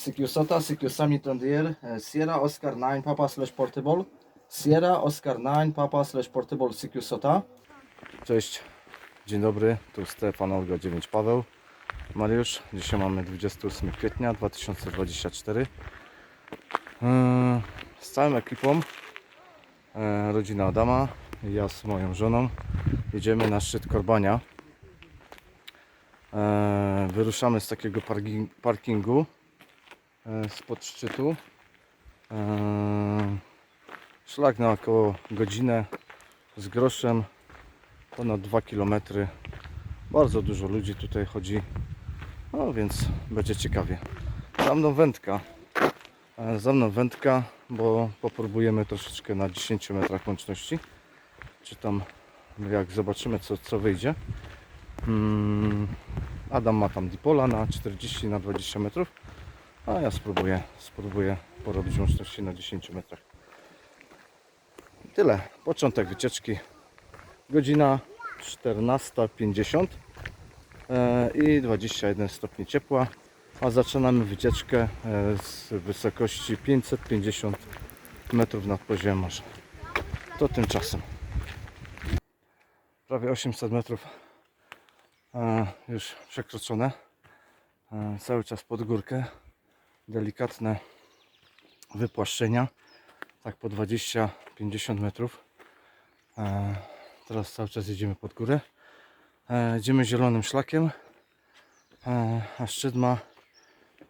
CQ SOTA, CQ e, Sierra Oscar 9 Papa slash Portable, Sierra Oscar 9 Papa slash Portable CQ. Cześć, dzień dobry, tu Stefan Olga 9 Paweł, Mariusz. Dzisiaj mamy 28 kwietnia 2024. Eee, Z całą ekipą, e, rodzina Adama, ja z moją żoną, jedziemy na szczyt Korbania. Eee, Wyruszamy z takiego parking- parkingu e, spod szczytu. Eee, Szlak na około godzinę z groszem ponad 2 km. Bardzo dużo ludzi tutaj chodzi, no więc będzie ciekawie. Za mną wędka. E, Za mną wędka, bo popróbujemy troszeczkę na 10 metrach łączności. Czy tam, jak zobaczymy, co, co wyjdzie. Mm, Adam ma tam dipola na 40 na 20 metrów, a ja spróbuję, spróbuję porobić łączności na 10 metrach. Tyle. Początek wycieczki. Godzina 14.50 e, i 21 stopni ciepła, a zaczynamy wycieczkę e, z wysokości 550 metrów nad poziomem morza. To tymczasem. Prawie 800 metrów e, już przekroczone. Cały czas pod górkę. Delikatne wypłaszczenia. Tak po 20-50 metrów. E, Teraz cały czas jedziemy pod górę. E, Idziemy zielonym szlakiem, e, a szczyt ma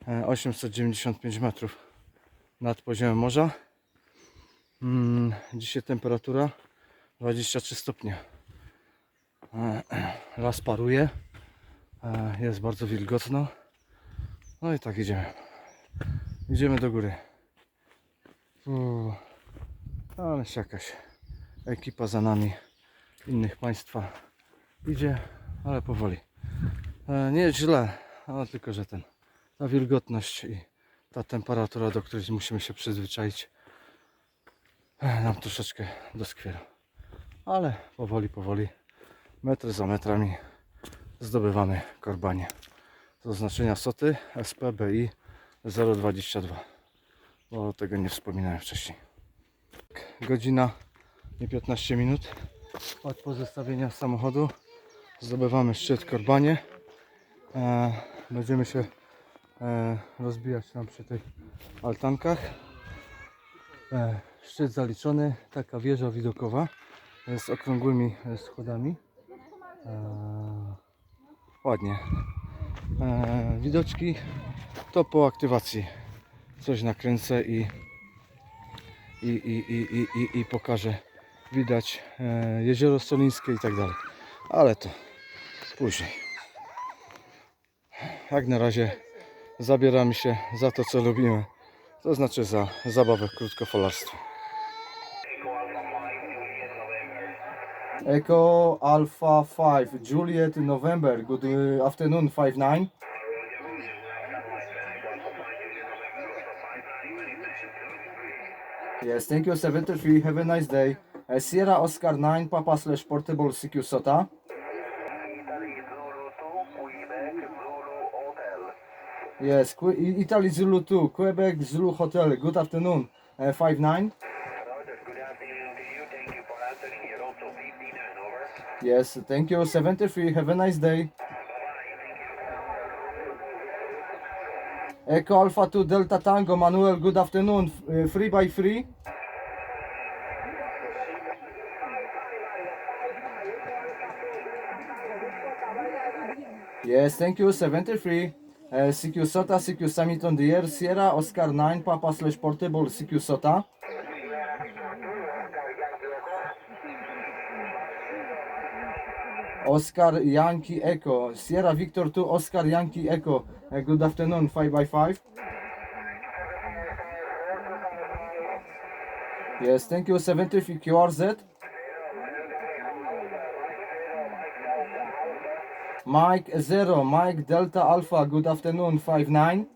e, 895 metrów nad poziomem morza. Mm, Dzisiaj temperatura 23 stopnie. Las paruje, jest bardzo wilgotno. No i tak idziemy. Idziemy do góry. Ależ jakaś ekipa za nami innych państwa idzie, ale powoli. E, nie jest źle, ale tylko, że ten, ta wilgotność i ta temperatura, do której musimy się przyzwyczaić, e, nam troszeczkę doskwiera. Ale powoli, powoli, metr za metrami zdobywamy korbanie. Z oznaczenia SOTY SPBI 022, bo tego nie wspominałem wcześniej. Godzina i 15 minut od pozostawienia samochodu zdobywamy szczyt Korbanie. E, będziemy się e, rozbijać tam przy tych altankach. E, szczyt zaliczony, taka wieża widokowa z okrągłymi e, schodami. E, ładnie. E, widoczki to po aktywacji coś nakręcę i, i, i, i, i, i, pokażę widać e, jezioro Solińskie i tak dalej. Ale to później. Jak na razie zabieramy się za to, co lubimy. To znaczy za zabawę w krótkofalarstwie. Echo Alpha 5 Juliet November, good uh, afternoon 5-9. Yes, thank you 73, have a nice day. Uh, Sierra Oscar 9 Papa slash Portable CQ SOTA. Yes, Italy Zulu 2, Quebec Zulu Hotel, good afternoon, uh, 5-9. Yes, thank you 73, have a nice day. Echo Alpha 2 Delta Tango Manuel, good afternoon, uh, 3 by 3. Yes, thank you 73. Uh, CQ SOTA, CQ Summit on the air, Sierra Oscar 9 Papa slash Portable CQ SOTA. Oscar Yankee Echo, Sierra Victor 2 Oscar Yankee Echo. Uh, good afternoon, 5 by 5 Yes, thank you, 73 QRZ. Mike Zero, Mike Delta Alpha, good afternoon, 5 9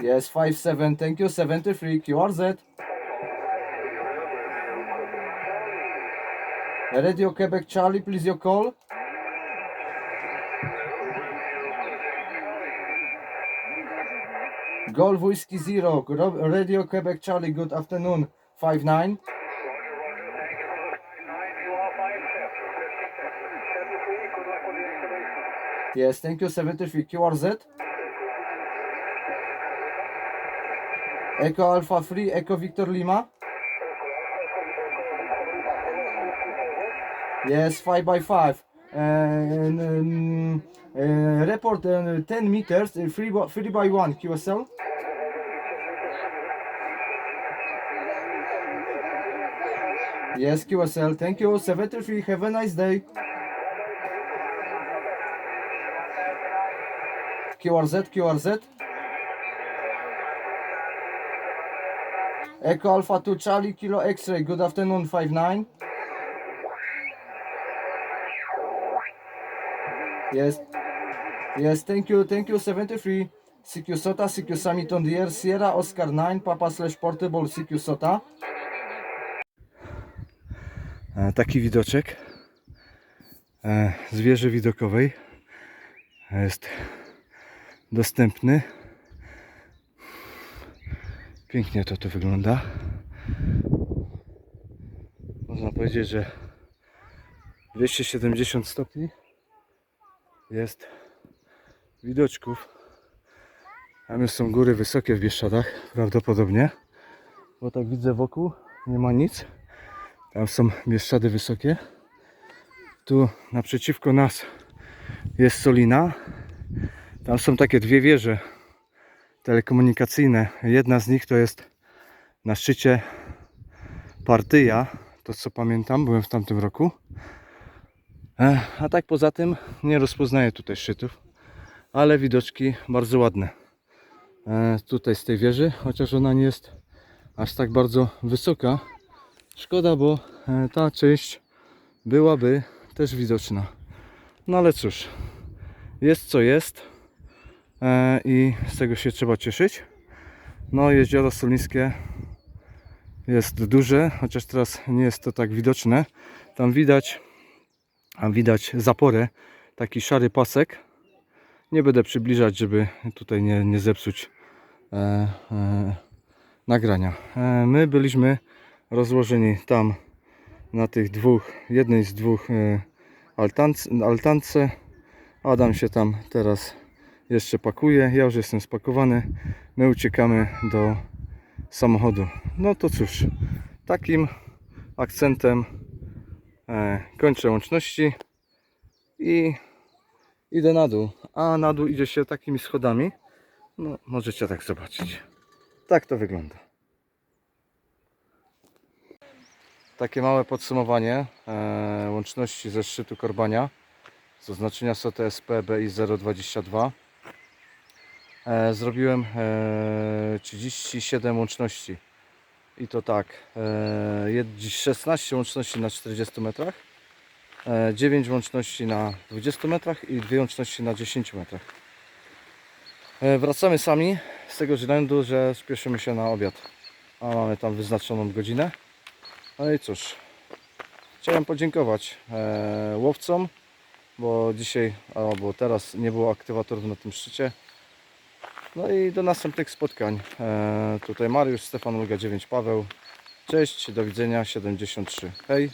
Yes, 5 7, thank you, 73 Radio Quebec Charlie, please your call. Golf Whiskey Zero, Radio Quebec Charlie, good afternoon, 5-9. Yes, thank you, 73, QRZ. Echo Alpha 3, Echo Victor Lima. Yes, 5 by 5. Uh, and, um, uh, report uh, 10 meters, uh, 3, by- 3 by 1 QSL. Yes, QSL. Thank you. 73. Have a nice day. QRZ, QRZ. Echo Alpha 2 Charlie Kilo X-ray. Good afternoon, 59. Yes. Yes, thank you, thank you, 73. CQ Sota, CQ Summit on the air, Sierra Oscar 9, Papa slash Portable, CQ Sota. E, taki widoczek e, z wieży widokowej jest dostępny. Pięknie to tu wygląda. Można powiedzieć, że 270 stopni jest widoczków. Tam już są góry wysokie w Bieszczadach, prawdopodobnie. Bo tak widzę wokół, nie ma nic. Tam są Bieszczady wysokie. Tu naprzeciwko nas jest Solina. Tam są takie dwie wieże telekomunikacyjne. Jedna z nich to jest na szczycie Partyja. To co pamiętam, byłem w tamtym roku. A tak poza tym nie rozpoznaję tutaj szczytów, ale widoczki bardzo ładne. E, Tutaj z tej wieży, chociaż ona nie jest aż tak bardzo wysoka. Szkoda, bo e, ta część byłaby też widoczna. No ale cóż, jest co jest e, i z tego się trzeba cieszyć. No jezioro Solińskie jest duże, chociaż teraz nie jest to tak widoczne. Tam widać, a widać zaporę, taki szary pasek. Nie będę przybliżać, żeby tutaj nie, nie zepsuć e, e, nagrania. E, my byliśmy rozłożeni tam na tych dwóch, jednej z dwóch e, altance, altance. Adam się tam teraz jeszcze pakuje. Ja już jestem spakowany. My uciekamy do samochodu. No to cóż, takim akcentem kończę łączności i idę na dół. A na dół idzie się takimi schodami. No, możecie tak zobaczyć. Tak to wygląda. Takie małe podsumowanie e, łączności ze szczytu Korbania z oznaczenia SOTSP BI 022. E, zrobiłem e, 37 łączności i to tak e, jed- 16 łączności na 40 metrach, e, 9 łączności na 20 metrach i 2 łączności na 10 metrach. E, wracamy sami z tego względu, że spieszymy się na obiad, a mamy tam wyznaczoną godzinę. No i cóż, chciałem podziękować e, łowcom, bo dzisiaj, albo teraz nie było aktywatorów na tym szczycie. No i do następnych spotkań. E, tutaj Mariusz, Stefan Ulga 9, Paweł. Cześć, do widzenia 73. Hej.